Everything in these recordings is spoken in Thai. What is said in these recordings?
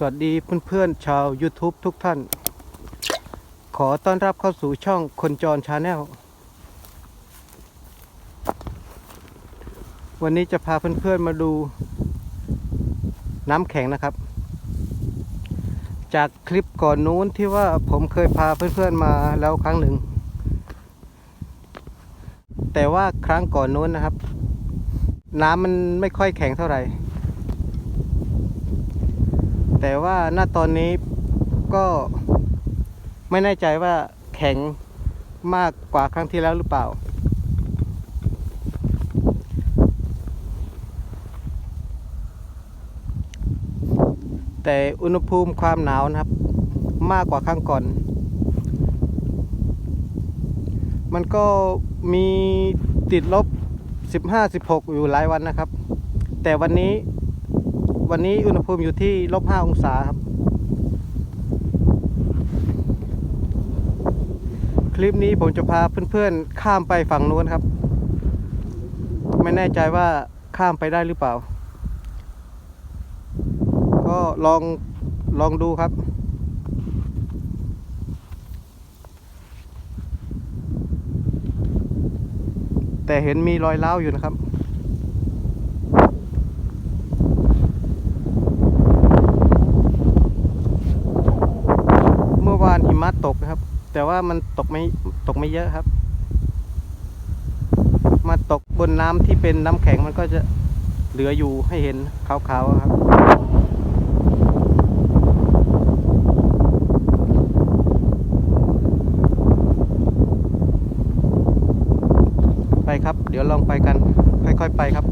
สวัสดีเพื่อนๆชาว YouTube ทุกท่าน ขอต้อนรับเข้าสู่ช่องคนจรชาแนลวันนี้จะพาเพื่อนๆมาดูน้ำแข็งนะครับ จากคลิปก่อนนู้นที่ว่าผมเคยพาเพื่อนๆมาแล้วครั้งหนึ่ง แต่ว่าครั้งก่อนนู้นนะครับ น้ำมันไม่ค่อยแข็งเท่าไหร่ แต่ว่าณตอนนี้ก็ไม่แน่ใจว่าแข็งมากกว่าครั้งที่แล้วหรือเปล่า แต่อุณหภูมิความหนาวนะครับ มากกว่าครั้งก่อน มันก็มีติดลบ 15-16 อยู่หลายวันนะครับ แต่วันนี้ วันนี้อุณหภูมิอยู่ที่ลบห้าองศาครับ คลิปนี้ผมจะพาเพื่อนๆข้ามไปฝั่งนู้นครับ ไม่แน่ใจว่าข้ามไปได้หรือเปล่า ก็ลองลองดูครับแต่เห็นมีรอยเล้าอยู่นะครับ เมื่อวานหิมะตกนะครับ แต่ว่ามันตกไม่ตกไม่เยอะครับ มาตกบนน้ำที่เป็นน้ำแข็งมันก็จะเหลืออยู่ให้เห็นขาวๆครับ ไปครับ เดี๋ยวลองไปกัน ค่อยๆไปครับ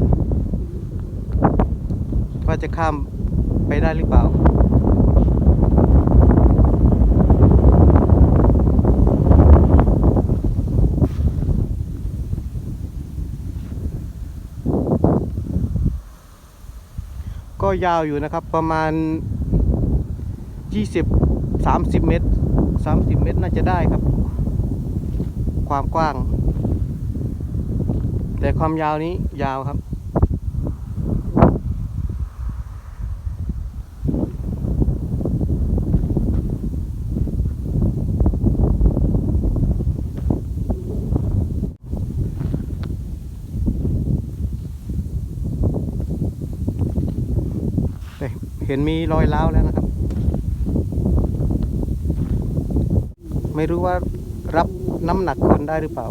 ว่าจะข้ามไปได้หรือเปล่า ก็ยาวอยู่นะครับประมาณ 20 30 เมตร 30 เมตรน่าจะได้ครับ ความกว้าง แต่ความยาวนี้ยาวครับ แต่ เห็นมีรอยร้าวแล้วนะครับ ไม่รู้ว่ารับน้ำหนักคนได้หรือเปล่า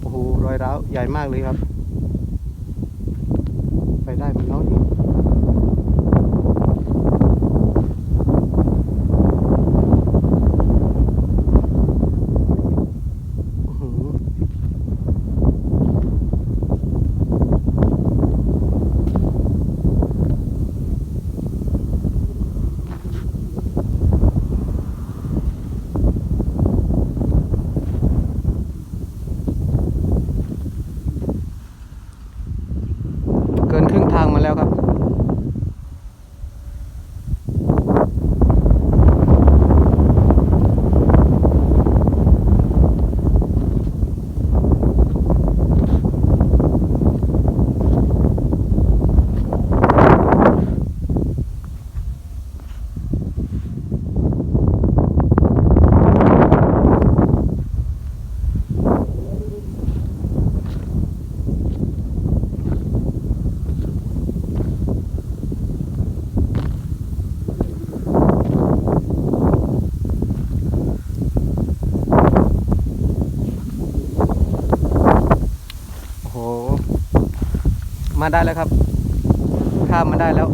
โอ้โหรอยร้าวใหญ่มากเลยครับ ไปได้ไหมันน้อยอีกอื้อหือเกินครึ่งทางมาแล้วครับ โอ้โห มาได้แล้วครับ ข้ามมาได้แล้ว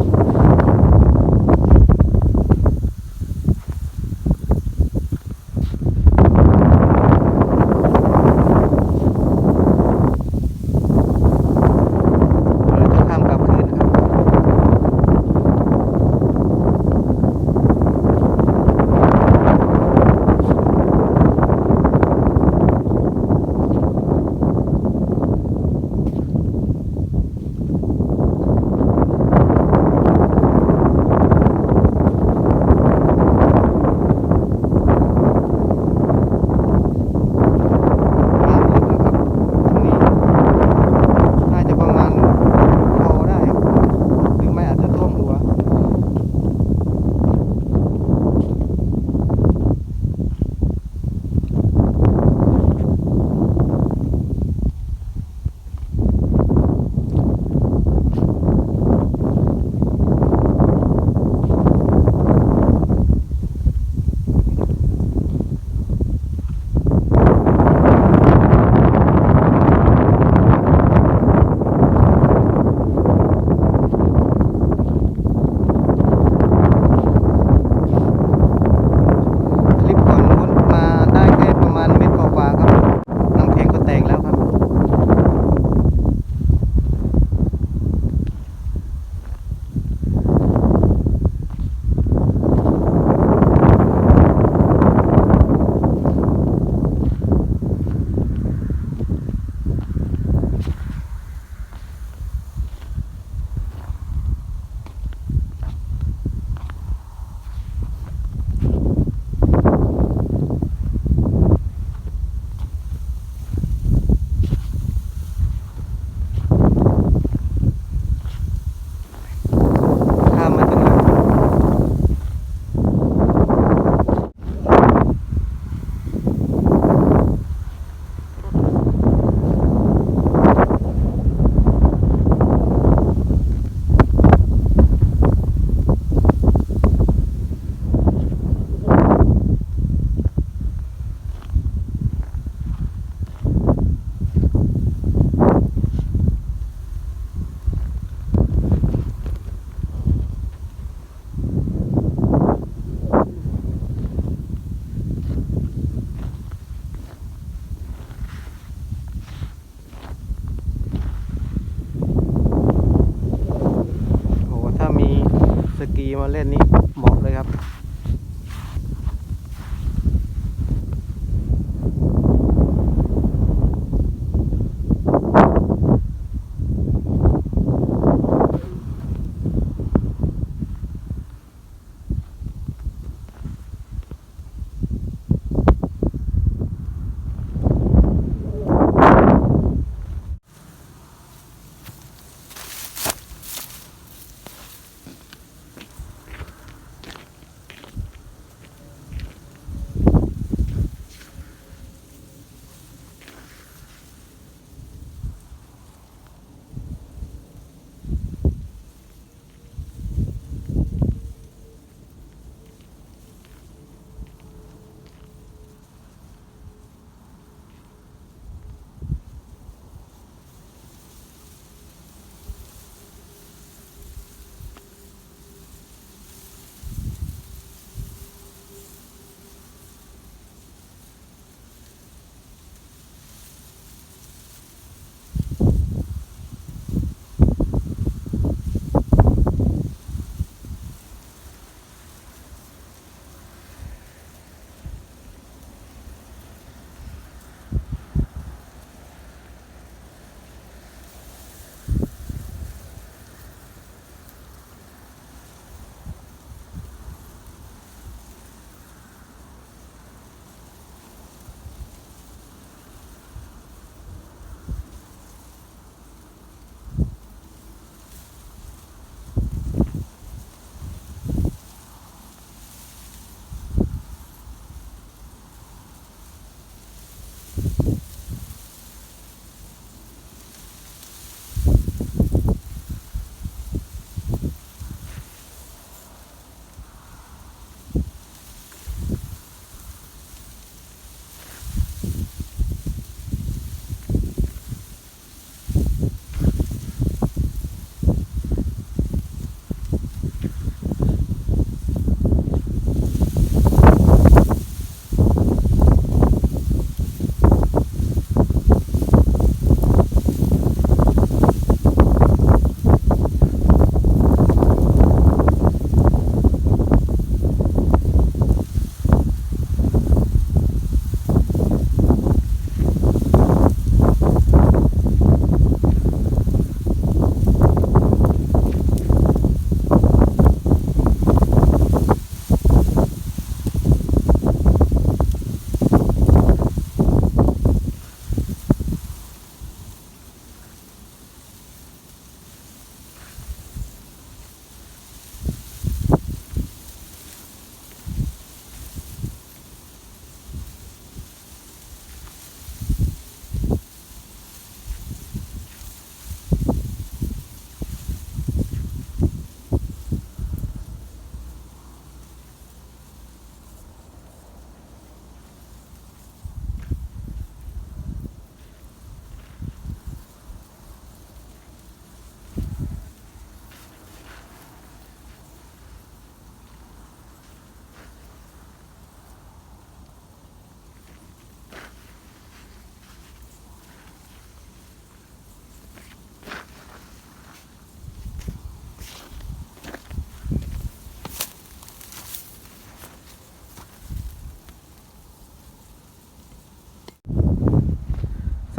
เล่นนี้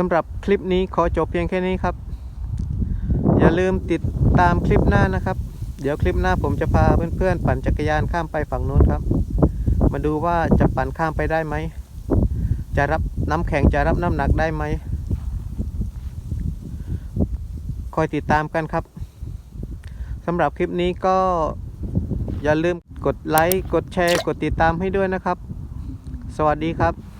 ำหรับคลิปนี้ขอจบเพียงแค่นี้ครับ อย่าลืมติดตามคลิปหน้านะครับ เดี๋ยวคลิปหน้าผมจะพาเพื่อนๆ ปั่นจักรยานข้ามไปฝั่งนู้นครับ มาดูว่าจะปั่นข้ามไปได้ไหม จะรับน้ำแข็งจะรับน้ำหนักได้ไหมคอยติดตามกันครับสำหรับคลิปนี้ก็อย่าลืมกดไลค์ กดแชร์ กดติดตามให้ด้วยนะครับ สวัสดีครับ